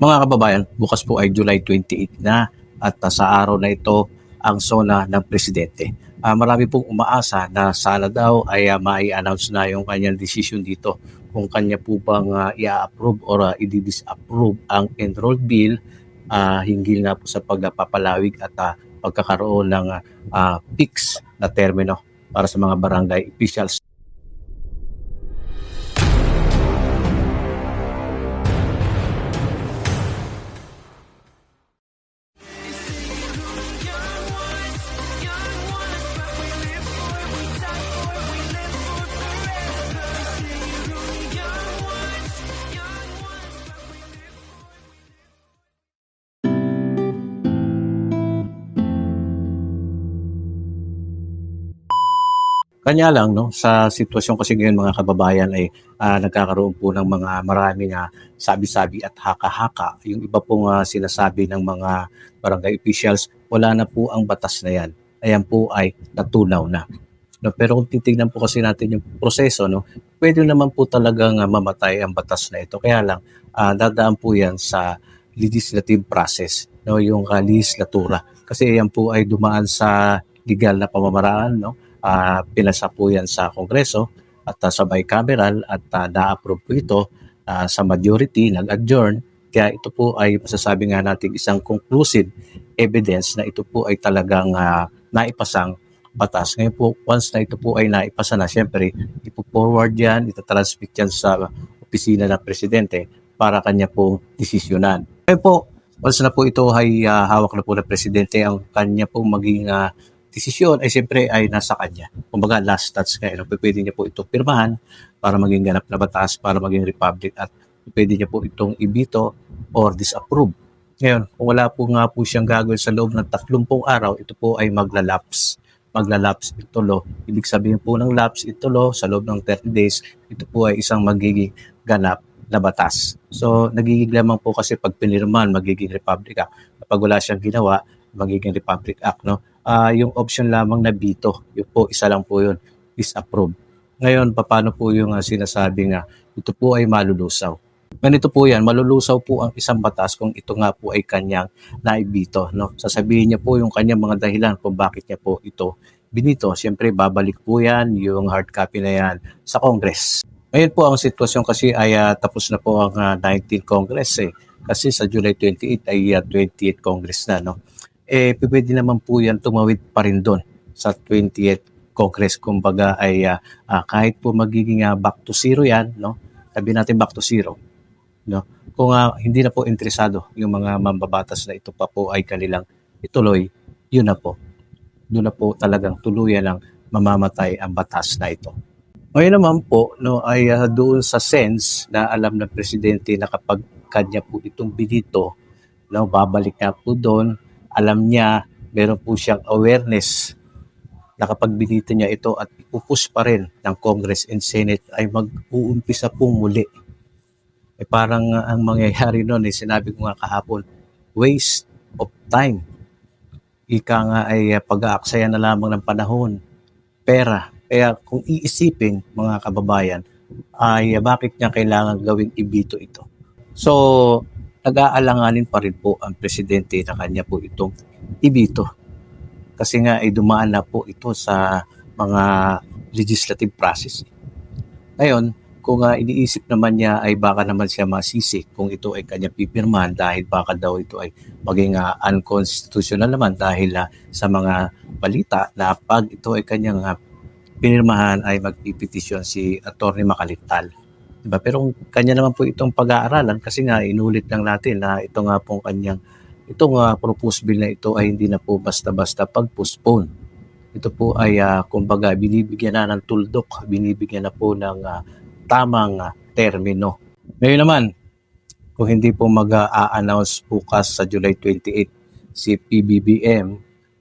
Mga kababayan, bukas po ay July 28 na at uh, sa araw na ito ang sona ng presidente. Ah, marami pong umaasa na sana daw ay uh, mai-announce na yung kanyang decision dito kung kanya po bang uh, i-approve or uh, i-disapprove ang enrolled bill ah, hinggil nga po sa pagpapalawig at ah, pagkakaroon ng uh, fix na termino para sa mga barangay officials. Kanya lang, no, sa sitwasyon kasi ngayon mga kababayan ay ah, nagkakaroon po ng mga maraming ah, sabi-sabi at haka-haka. Yung iba pong ah, sinasabi ng mga barangay officials, wala na po ang batas na yan. Ayan po ay natunaw na. No, pero kung titignan po kasi natin yung proseso, no, pwede naman po talagang ah, mamatay ang batas na ito. Kaya lang, ah, dadaan po yan sa legislative process, no, yung ah, legislatura. Kasi yan po ay dumaan sa legal na pamamaraan, no, ah pinasa po yan sa Kongreso at ah, sa bicameral at uh, na-approve po ito ah, sa majority, nag-adjourn. Kaya ito po ay masasabi nga natin isang conclusive evidence na ito po ay talagang ah, naipasang batas. Ngayon po, once na ito po ay naipasa na, syempre, ipo-forward yan, itatransmit yan sa opisina ng presidente para kanya pong desisyonan. Ngayon po, once na po ito ay ah, hawak na po ng presidente, ang kanya pong maging ah, desisyon ay siyempre ay nasa kanya. Kumbaga last touch nga, ano, pwede niya po ito pirmahan para maging ganap na batas, para maging republic at pwede niya po itong ibito or disapprove. Ngayon, kung wala po nga po siyang gagawin sa loob ng 30 araw, ito po ay maglalapse. Maglalapse ito lo. Ibig sabihin po ng lapse ito lo sa loob ng 30 days, ito po ay isang magiging ganap na batas. So, nagiging lamang po kasi pag pinirman, magiging Republic Act. Kapag wala siyang ginawa, magiging Republic Act. No? Ah, yung option lamang na veto. Yung po, isa lang po yun, disapprove. Ngayon, paano po yung uh, sinasabi nga, ito po ay malulusaw. Ganito po yan, malulusaw po ang isang batas kung ito nga po ay kanyang naibito. No? Sasabihin niya po yung kanyang mga dahilan kung bakit niya po ito binito. Siyempre, babalik po yan, yung hard copy na yan sa Congress. Ngayon po ang sitwasyon kasi ay uh, tapos na po ang uh, 19th Congress eh. Kasi sa July 28 ay uh, 28th Congress na. No? Eh pwede naman po yan tumawid pa rin doon sa 20th Congress. Kumbaga ay uh, uh, kahit po magiging uh, back to zero yan, no? sabi natin back to zero. No? Kung uh, hindi na po interesado yung mga mambabatas na ito pa po ay kanilang ituloy, yun na po. Doon na po talagang tuluyan lang mamamatay ang batas na ito. Ngayon naman po, no, ay uh, doon sa sense na alam ng presidente na kapag kanya po itong binito, no, babalik na po doon alam niya, meron po siyang awareness na kapag binito niya ito at ipupus pa rin ng Congress and Senate ay mag-uumpisa po muli. Eh parang ang mangyayari noon, eh, sinabi ko nga kahapon, waste of time. Ika nga ay uh, pag-aaksaya na lamang ng panahon, pera. Kaya kung iisipin mga kababayan, ay uh, bakit niya kailangan gawing ibito ito? So, nag-aalanganin pa rin po ang presidente na kanya po itong ibito. Kasi nga ay dumaan na po ito sa mga legislative process. Ngayon, kung uh, iniisip naman niya ay baka naman siya masisi kung ito ay kanya pipirmahan dahil baka daw ito ay maging uh, unconstitutional naman dahil uh, sa mga balita na pag ito ay kanyang uh, pinirmahan ay magpipetisyon si Attorney Makalital Diba? Pero kanya naman po itong pag-aaralan kasi nga inulit lang natin na ito nga pong kanyang itong uh, proposed bill na ito ay hindi na po basta-basta pag-postpone. Ito po ay uh, kumbaga binibigyan na ng tuldok, binibigyan na po ng uh, tamang uh, termino. Ngayon naman, kung hindi po mag-a-announce bukas sa July 28 si PBBM,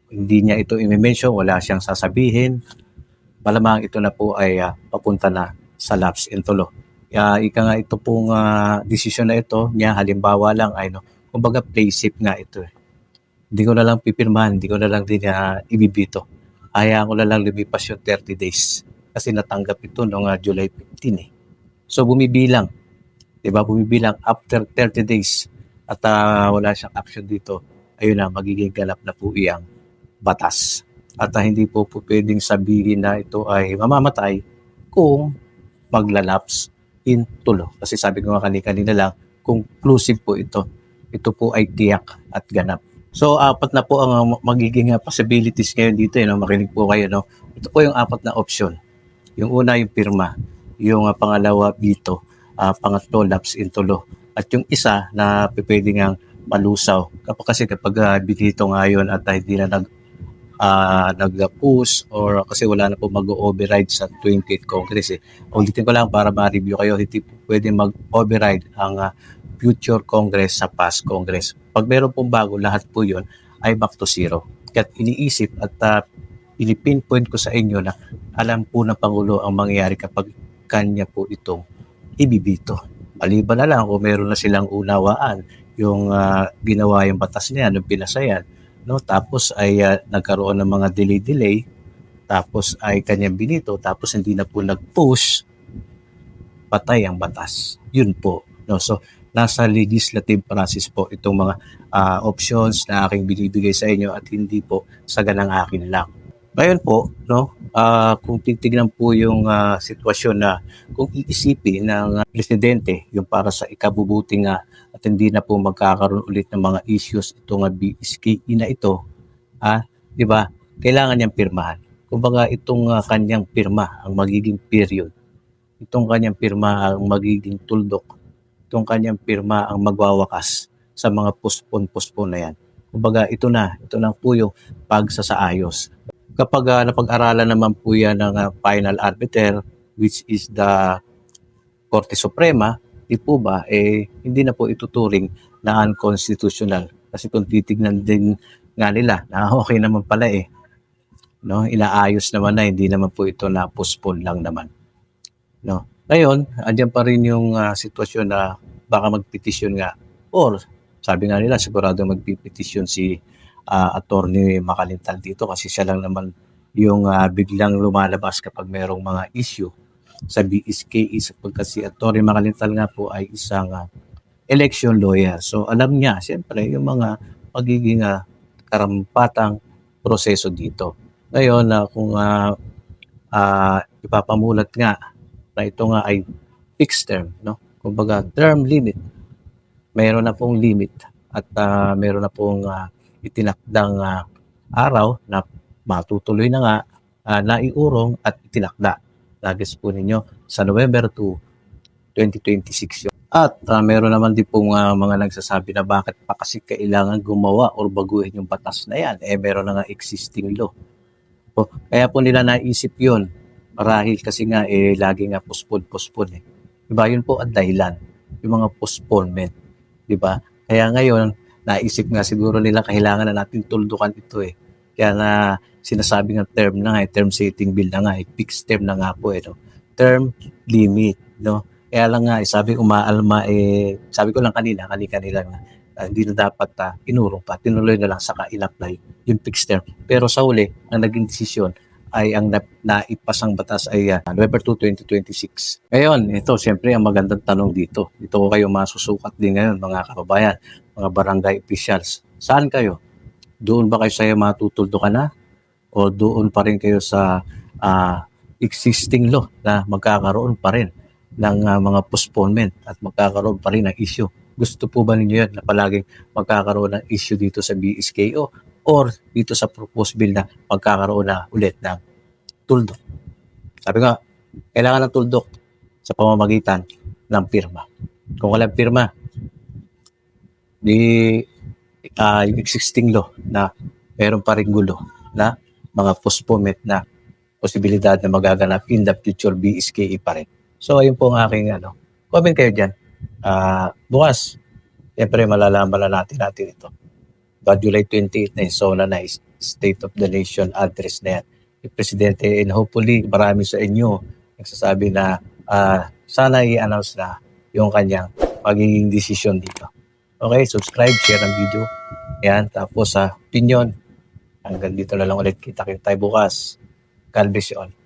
hindi niya ito i-mention, wala siyang sasabihin, malamang ito na po ay uh, papunta na sa lapse into law uh, ika nga ito pong uh, desisyon na ito niya halimbawa lang ay no kumbaga play safe nga ito eh. Hindi ko na lang pipirmahan, hindi ko na lang din uh, ibibito. Hayaan ko na lang lumipas yung 30 days kasi natanggap ito noong uh, July 15 eh. So bumibilang, 'di ba? Bumibilang after 30 days at ah, wala siyang action dito, ayun na, magiging ganap na po iyang batas. At ah, hindi po po pwedeng sabihin na ito ay mamamatay kung maglalaps in tulo. Kasi sabi ko nga kanina lang, conclusive po ito. Ito po ay tiyak at ganap. So, apat na po ang magiging possibilities ngayon dito. Eh, no? Makinig po kayo. No? Ito po yung apat na option. Yung una, yung pirma. Yung ah, pangalawa, bito. Ah, pangatlo, laps in tulo. At yung isa na pwede nga malusaw. Kasi kapag uh, binito nga yun at ah, hindi na nag ah, nag-push or kasi wala na po mag-override sa 28th Congress eh. Ulitin ko lang para ma-review kayo, hindi pwede mag-override ang ah, future Congress sa past Congress. Pag meron pong bago, lahat po yun ay back to zero. Kaya iniisip at uh, pinipinpoint ko sa inyo na alam po ng Pangulo ang mangyayari kapag kanya po itong ibibito. Maliban na lang kung meron na silang unawaan yung ah, ginawa yung batas niya, yung pinasa yan, no? Tapos ay ah, nagkaroon ng mga delay-delay, tapos ay kanyang binito, tapos hindi na po nag-push, patay ang batas. Yun po. No? So, nasa legislative process po itong mga ah, options na aking binibigay sa inyo at hindi po sa ganang akin lang. Ngayon po, no, ah, kung titignan po yung ah, sitwasyon na kung iisipin ng ah, presidente yung para sa ikabubuti nga at hindi na po magkakaroon ulit ng mga issues itong uh, BSKE na ito, ah, 'di ba? Kailangan niyang pirmahan. Kumbaga itong ah, kanyang pirma ang magiging period. Itong kanyang pirma ang magiging tuldok. Itong kanyang pirma ang magwawakas sa mga postpone-postpone na yan. Kumbaga ito na, ito na po yung pagsasaayos kapag ah, napag-aralan naman po yan ng ah, final arbiter which is the Korte Suprema, di po ba, eh, hindi na po ituturing na unconstitutional. Kasi kung titignan din nga nila, na okay naman pala eh. No? Inaayos naman na, hindi naman po ito na postpone lang naman. No? Ngayon, andyan pa rin yung ah, sitwasyon na baka magpetisyon nga or sabi nga nila sigurado magpipetisyon si uh, attorney makalintal dito kasi siya lang naman yung ah, biglang lumalabas kapag merong mga issue sa BSKE sapagkat si attorney makalintal nga po ay isang ah, election lawyer. So alam niya siyempre yung mga magiging ah, karampatang proseso dito. Ngayon na kung ah, ah, ipapamulat nga na ito nga ay fixed term, no? Kumbaga term limit. Mayroon na pong limit at ah, meron na pong ah, itinakdang ah, araw na matutuloy na nga ah, naiurong at itinakda. Lagis po ninyo sa November 2, 2026 yun. At ah, meron naman din pong ah, mga nagsasabi na bakit pa kasi kailangan gumawa or baguhin yung batas na yan. Eh meron na nga existing law. So, kaya po nila naisip yun. Marahil kasi nga eh lagi nga postpone, postpone eh. Diba? Yun po ang dahilan. Yung mga postponement. Diba? Kaya ngayon, naisip nga siguro nila kailangan na natin tuldukan ito eh. Kaya na sinasabi ng term na nga, eh, term setting bill na nga, eh, fixed term na nga po eh, no? term limit, no? Kaya lang nga, eh, sabi umaalma, eh, sabi ko lang kanina, kanina-kanina nga, ah, hindi na dapat uh, inurong pa, tinuloy na lang saka in-apply yung fixed term. Pero sa uli, ang naging desisyon ay ang na, naipasang batas ay uh, November 2, 2026. Ngayon, ito, siyempre, ang magandang tanong dito. Dito ko kayo masusukat din ngayon, mga kababayan, mga barangay officials. Saan kayo? Doon ba kayo sa matutuldo ka na? O doon pa rin kayo sa uh, existing law na magkakaroon pa rin ng uh, mga postponement at magkakaroon pa rin ng issue. Gusto po ba ninyo yan na palaging magkakaroon ng issue dito sa BSKO or dito sa proposed bill na magkakaroon na ulit ng tuldok? Sabi nga, kailangan ng tuldok sa pamamagitan ng pirma. Kung walang pirma, di uh, yung existing law na meron pa rin gulo na mga postponement na posibilidad na magaganap in the future BSKE pa rin. So, ayun po ang aking ano. Comment kayo dyan. Uh, bukas, siyempre malalaman na natin natin ito. But July 28 na SONA na State of the Nation address na yan. Yung Presidente, and hopefully marami sa inyo nagsasabi na uh, sana i-announce na yung kanyang magiging decision dito. Okay, subscribe, share ang video. Yan, tapos sa uh, opinion. Hanggang dito na lang ulit. Kita-kita tayo bukas. God bless you all.